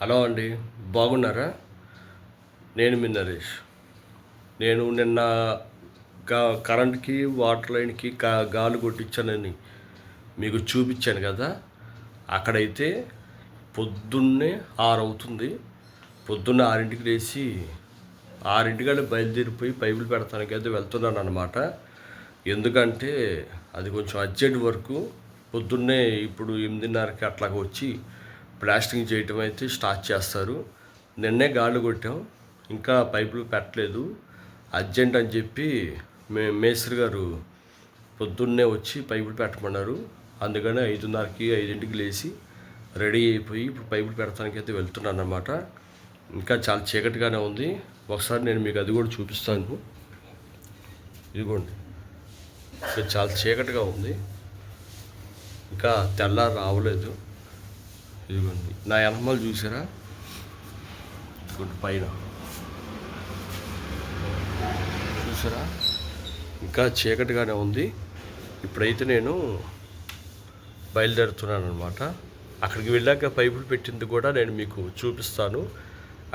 Hello అండి బాగున్నారా? నేను మీ నరేష్. నేను నిన్న గా కరెంట్కి వాటర్ లైన్కి గా గాలి కొట్టించానని మీకు చూపించాను కదా అక్కడైతే పొద్దున్నే ఆరు అవుతుంది పొద్దున్న ఆరింటికి లేచి ఆరింటికల్లా బయలుదేరిపోయి పైపులు పెడతానికి అయితే వెళ్తున్నాను అనమాట ఎందుకంటే అది కొంచెం అర్జెంట్ వరకు. పొద్దున్నే ఇప్పుడు ఎనిమిదిన్నరకి అట్లాగ వచ్చి ప్లాస్టింగ్ చేయటం అయితే స్టార్ట్ చేస్తారు. నిన్నే గాలి కొట్టాం. ఇంకా పైపులు పెట్టలేదు. అర్జెంట్ అని చెప్పి మే మేస్త్రి గారు పొద్దున్నే వచ్చి పైపులు పెట్టమన్నారు. అందుకని ఐదున్నరకి ఐదింటికి లేచి రెడీ అయిపోయి ఇప్పుడు పైపులు పెడతానికి అయితే వెళ్తున్నాను అనమాట ఇంకా చాలా చీకటిగానే ఉంది. ఒకసారి నేను మీకు అది కూడా చూపిస్తాను. ఇదిగోండి. ఇంకా చాలా చీకటిగా ఉంది. ఇంకా తెల్లారి రావలేదు. ఇదిగోండి. నా ఎనమలు చూసారా? ఇదిగోండి పైన. చూసారా? ఇంకా చీకటిగానే ఉంది. ఇప్పుడైతే నేను బయలుదేరుతున్నాను అనమాట అక్కడికి వెళ్ళాక పైపులు పెట్టింది కూడా నేను మీకు చూపిస్తాను.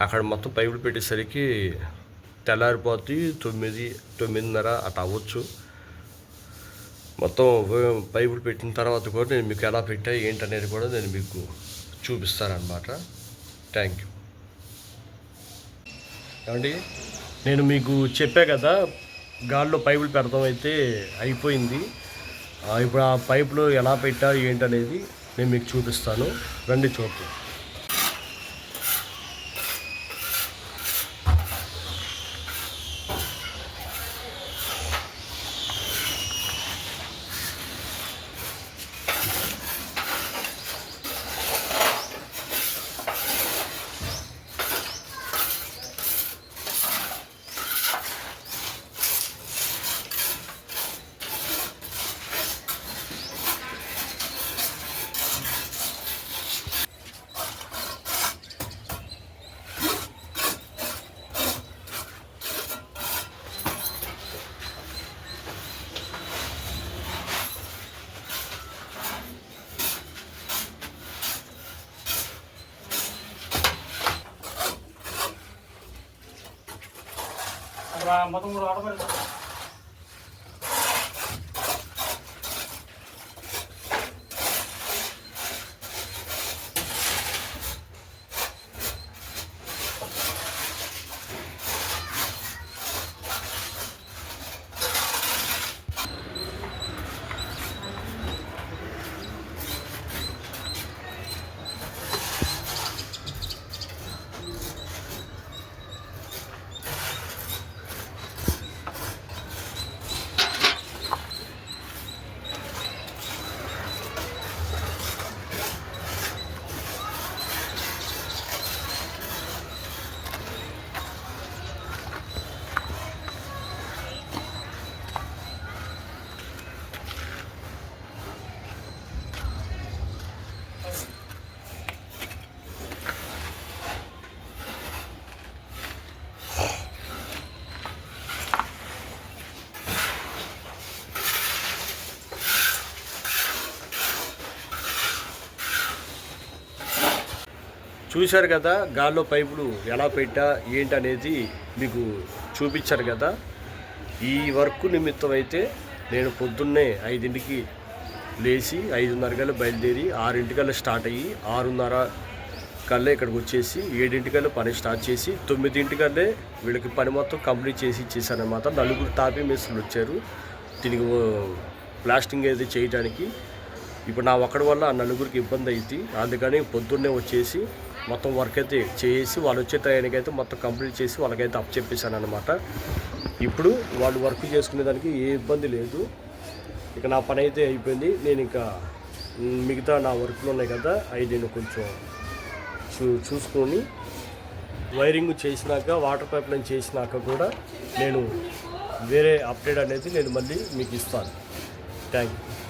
అక్కడ మొత్తం పైపులు పెట్టేసరికి తెల్లారిపోతే తొమ్మిది తొమ్మిదిన్నర అట్లా అవ్వచ్చు. మొత్తం పైపులు పెట్టిన తర్వాత కూడా నేను మీకు ఎలా పెట్టా ఏంటనేది కూడా నేను మీకు చూపిస్తానమాట థ్యాంక్ యూ ఏమండి? నేను మీకు చెప్పా కదా గాల్లో పైపులు పెడతాం అయితే అయిపోయింది. ఇప్పుడు ఆ పైపులు ఎలా పెట్టా ఏంటనేది నేను మీకు చూపిస్తాను. రండి చూద్దాం. మొత్తం కూడా ఆడపడి చూశారు కదా గాల్లో పైపులు ఎలా పెట్టా ఏంటనేది మీకు చూపించారు కదా. ఈ వర్క్ నిమిత్తం అయితే నేను పొద్దున్నే ఐదింటికి లేచి ఐదున్నర కల్లా బయలుదేరి ఆరింటికల్లా స్టార్ట్ అయ్యి ఆరున్నర కల్లా ఇక్కడికి వచ్చేసి ఏడింటికల్లా పని స్టార్ట్ చేసి తొమ్మిదింటికల్లే వీళ్ళకి పని మొత్తం కంప్లీట్ చేసి ఇచ్చేసానమాట నలుగురు తాపీ మేస్త్రులు వచ్చారు. దీనికి ప్లాస్టింగ్ అయితే చేయడానికి ఇప్పుడు నా ఒక్కడి వల్ల ఆ నలుగురికి ఇబ్బంది అయింది అందుకని పొద్దున్నే వచ్చేసి మొత్తం వర్క్ అయితే చేసి వాళ్ళు వచ్చే టైంకి అయితే మొత్తం కంప్లీట్ చేసి వాళ్ళకైతే అప్ చెప్పేశాను అనమాట ఇప్పుడు వాళ్ళు వర్క్ చేసుకునే దానికి ఏ ఇబ్బంది లేదు. ఇక నా పని అయితే అయిపోయింది. నేను ఇంకా మిగతా నా వర్క్లు ఉన్నాయి కదా అవి నేను కొంచెం చూ చూసుకొని వైరింగ్ చేసినాక వాటర్ పైప్ లైన్ చేసినాక కూడా నేను వేరే అప్డేట్ అనేది నేను మళ్ళీ మీకు ఇస్తాను. థ్యాంక్ యూ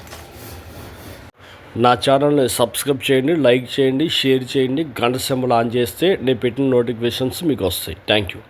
నా ఛానల్ని సబ్స్క్రైబ్ చేయండి లైక్ చేయండి షేర్ చేయండి. గంట సింబల్ ఆన్ చేస్తే నేను పెట్టిన నోటిఫికేషన్స్ మీకు వస్తాయి. Thank you